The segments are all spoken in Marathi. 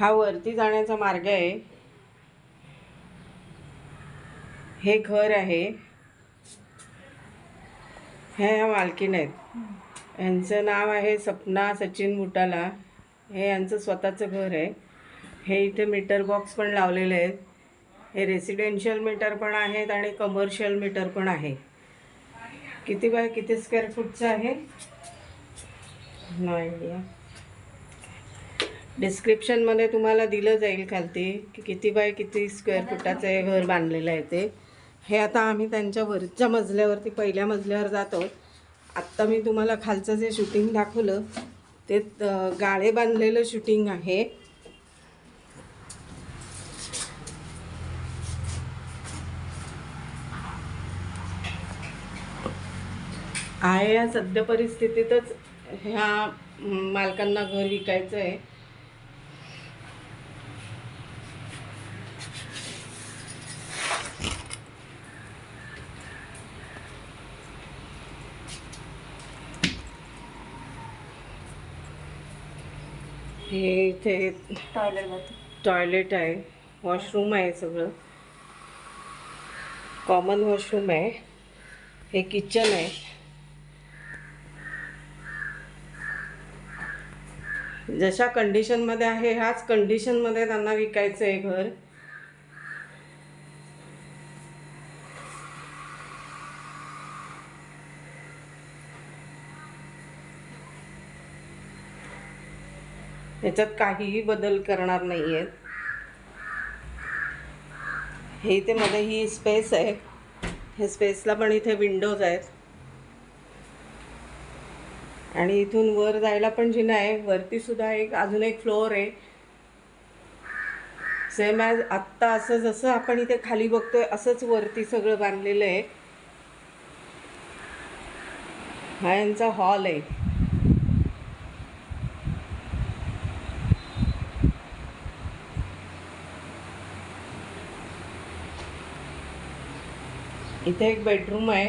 हा वरती जाण्याचा मार्ग आहे. हे घर आहे. ह्या ह्या मालकीण आहेत. यांचं नाव आहे सपना सचिन बुटाला हे यांचं स्वतःचं घर आहे. हे इथे मीटर बॉक्स पण लावलेले आहेत. हे रेसिडेन्शियल मीटर पण आहेत आणि कमर्शियल मीटर पण आहे. किती बाय किती स्क्वेअर फूटचं आहे? नाही आयडिया डिस्क्रिप्शनमध्ये तुम्हाला दिलं जाईल खालती की किती बाय किती स्क्वेअर फुटाचं हे घर बांधलेलं आहे ते. हे आता आम्ही त्यांच्या वरच्या मजल्यावरती पहिल्या मजल्यावर जातो आत्ता मी तुम्हाला खालचं जे शूटिंग दाखवलं ते गाळे बांधलेलं शूटिंग आहे. आहे या सद्य परिस्थितीतच ह्या मालकांना घर विकायचं आहे. हे इथे टॉयलेट टॉयलेट आहे. वॉशरूम आहे सगळं. कॉमन वॉशरूम आहे. हे किचन आहे. जशा कंडिशनमध्ये आहे ह्याच कंडिशनमध्ये त्यांना विकायचं आहे घर. ह्याच्यात काहीही बदल करणार नाही आहेत हे इथे मध्ये ही स्पेस आहे. हे स्पेसला पण इथे विंडोज आहेत. आणि इथून वर जायला पण जिना आहे. वरती सुद्धा एक अजून एक फ्लोअर आहे. सेम ॲज आत्ता असं जसं आपण इथे खाली बघतोय असंच वरती सगळं बांधलेलं आहे. हा यांचा हॉल आहे. इथे एक बेडरूम आहे.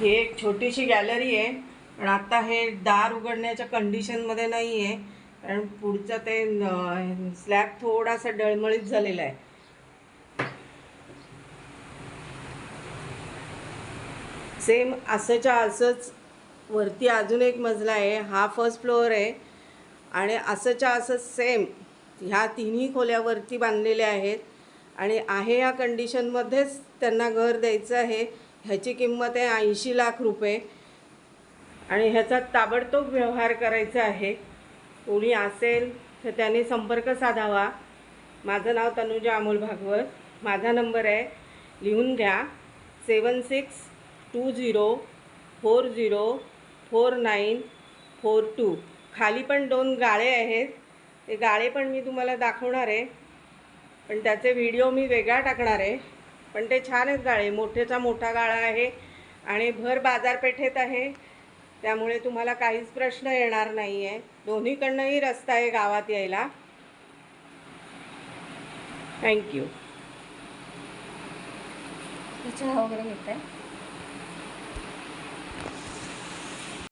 ही एक छोटीशी गॅलरी आहे. पण आता हे दार उघडण्याच्या कंडिशनमध्ये नाही आहे कारण पुढचं ते स्लॅब थोडासा डळमळीत झालेला आहे. सेम असंच्या असंच वरती अजून एक मजला आहे हा फर्स्ट फ्लोअर आहे आणि असंच्या असं सेम ह्या तिन्ही खोल्यावरती बांधलेल्या आहेत आणि आहे या कंडिशनमध्येच त्यांना घर द्यायचं आहे. ह्याची किंमत आहे ऐंशी लाख रुपये आणि ह्याचा ताबडतोब व्यवहार करायचा आहे. कोणी असेल तर त्याने संपर्क साधावा. माझं नाव तनुजा अमोल भागवत. माझा नंबर आहे. लिहून घ्या. Seven six two zero four zero four nine four two. खाली पण दोन गाळे आहेत. ते गाळे पण मी तुम्हाला दाखवणार आहे. पण त्याचे व्हिडिओ मी वेगळा टाकणार आहे. पण ते छान आहेत गाळे. मोठेचा मोठा गाळा आहे आणि भर बाजारपेठेत आहे. त्यामुळे तुम्हाला काहीच प्रश्न येणार नाही आहे दोन्हीकडनंही रस्ता आहे गावात यायला. थँक्यू वगैरे घेत आहे?